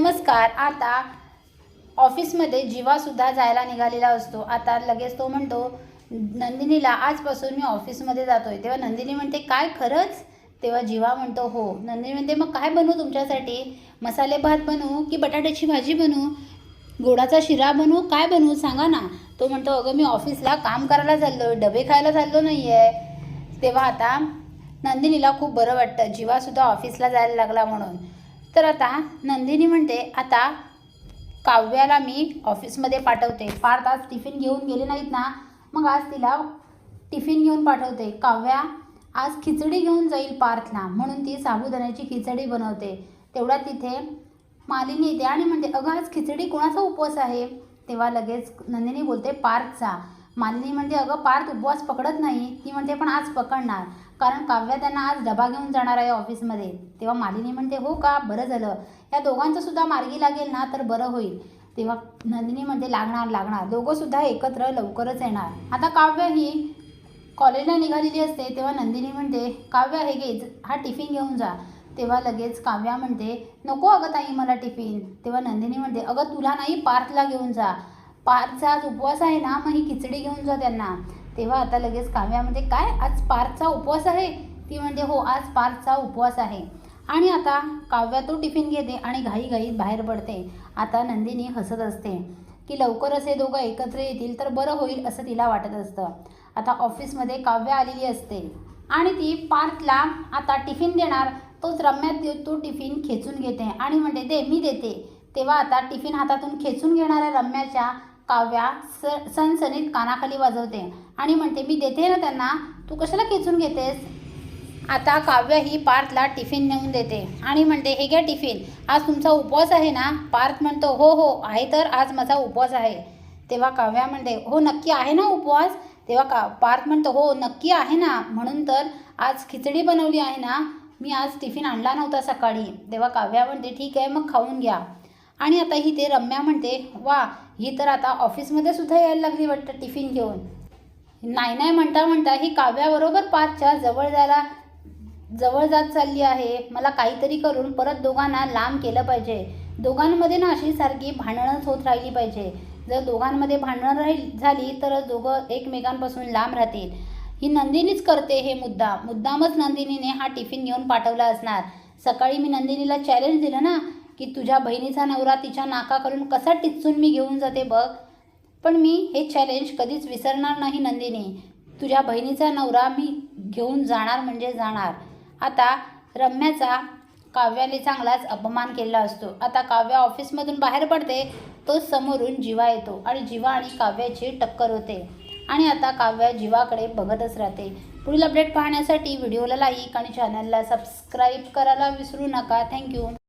नमस्कार. आता ऑफिसमध्ये जीवासुद्धा जायला निघालेला असतो. आता लगेच तो म्हणतो नंदिनीला आजपासून मी ऑफिसमध्ये जातोय. तेव्हा नंदिनी म्हणते काय खरंच? तेव्हा जीवा म्हणतो हो. नंदिनी म्हणते मग काय बनवू तुमच्यासाठी? मसाले भात बनवू की बटाट्याची भाजी बनवू? गोडाचा शिरा बनवू? काय बनवू? सांगा ना. तो म्हणतो अगं मी ऑफिसला काम करायला चाललो डबे खायला चाललो नाही आहे तेव्हा आता नंदिनीला खूप बरं वाटतं. जीवासुद्धा ऑफिसला जायला लागला म्हणून. तर आता नंदिनी म्हणते आता काव्याला मी ऑफिसमध्ये पाठवते. फार आज टिफिन घेऊन गेले नाहीत ना मग आज तिला टिफिन घेऊन पाठवते. काव्या आज खिचडी घेऊन जाईल पार्थला म्हणून ती साबुदाण्याची खिचडी बनवते. तेवढा तिथे मालिनी येते आणि म्हणते अगं आज खिचडी कोणाचा उपवास आहे? तेव्हा लगेच नंदिनी बोलते पार्थचा. मालिनी म्हणते अगं पार्थ उपवास पकडत नाही. ती म्हणते पण आज पकडणार. कारण काव्या त्यांना आज डबा घेऊन जाणार आहे ऑफिसमध्ये. तेव्हा मालिनी म्हणते हो का? बरं झालं. या दोघांचं सुद्धा मार्गी लागेल ना तर बरं होईल. तेव्हा नंदिनी म्हणते लागणार लागणार. दोघंसुद्धा एकत्र लवकरच येणार. आता काव्य ही कॉलेजला निघालेली असते तेव्हा नंदिनी म्हणते काव्य हे घे हा टिफिन घेऊन जा. तेव्हा लगेच काव्या म्हणते नको अगं ताई मला टिफिन. तेव्हा नंदिनी म्हणते अगं तुला नाही पार्थला घेऊन जा. पार्थचा आज उपवास आहे ना मग ही खिचडी घेऊन जा त्यांना. तेव्हा आता लगेच काव्या म्हणजे काय? आज पार्कचा उपवास आहे. ती म्हणजे हो आज पार्कचा उपवास आहे. आणि आता काव्या तो टिफिन घेते आणि घाईघाईत बाहेर पडते. आता नंदिनी हसत असते की लवकर असे दोघं एकत्र येतील तर बरं होईल असं तिला वाटत असतं. आता ऑफिसमध्ये काव्य आलेली असते आणि ती पार्थला आता टिफिन देणार. तोच रम्यात देव तो टिफिन खेचून घेते आणि म्हणते दे मी देते. तेव्हा आता टिफिन हातातून खेचून घेणाऱ्या रम्याच्या काव्या स सणसणीत कानाखाली वाजवते आणि म्हणते मी देते ना त्यांना तू कशाला खेचून घेतेस? आता काव्य ही पार्थला टिफिन नेऊन देते आणि म्हणते हे घ्या टिफिन आज तुमचा उपवास आहे ना? पार्थ म्हणतो हो हो आहे तर आज माझा उपवास आहे. तेव्हा काव्या म्हणते हो नक्की आहे ना उपवास? तेव्हा का पार्थ म्हणतो हो नक्की आहे ना म्हणून तर आज खिचडी बनवली आहे ना मी आज टिफिन आणला नव्हता सकाळी. तेव्हा काव्या म्हणते ठीक आहे मग खाऊन घ्या. आणि आता ही ते रम्या म्हणते वा ही तर आता ऑफिसमध्ये सुद्धा यायला लागली वाटतं टिफिन घेऊन. नाही नाही म्हणता म्हणता ही काव्याबरोबर पाचच्या जवळ जायला जवळ जात चालली आहे. मला काहीतरी करून परत दोघांना लांब केलं पाहिजे. दोघांमध्ये ना अशी सारखी भांडणच होत राहिली पाहिजे. जर दोघांमध्ये भांडणं राहील झाली तर दोघं एकमेकांपासून लांब राहतील. ही नंदिनीच करते हे मुद्दा. मुद्दामच नंदिनीने हा टिफिन घेऊन पाठवला असणार. सकाळी मी नंदिनीला चॅलेंज दिलं ना की तुझ्या बहिणीचा नवरा तिच्या नाकाकडून कसा टिचून मी घेऊन जाते बघ. पण मी हे चॅलेंज कधीच विसरणार नाही नंदिनी. तुझ्या बहिणीचा नवरा मी घेऊन जाणार म्हणजे जाणार. आता रम्याचा काव्याने चांगलाच अपमान केलेला असतो. आता काव्या ऑफिसमधून बाहेर पडते तो समोरून जीवा येतो आणि जीवा आणि काव्याची टक्कर होते. आणि आता काव्या जीवाकडे बघतच राहते. पुढील अपडेट पाहण्यासाठी व्हिडिओला लाईक आणि चॅनलला सबस्क्राईब करायला विसरू नका. थँक्यू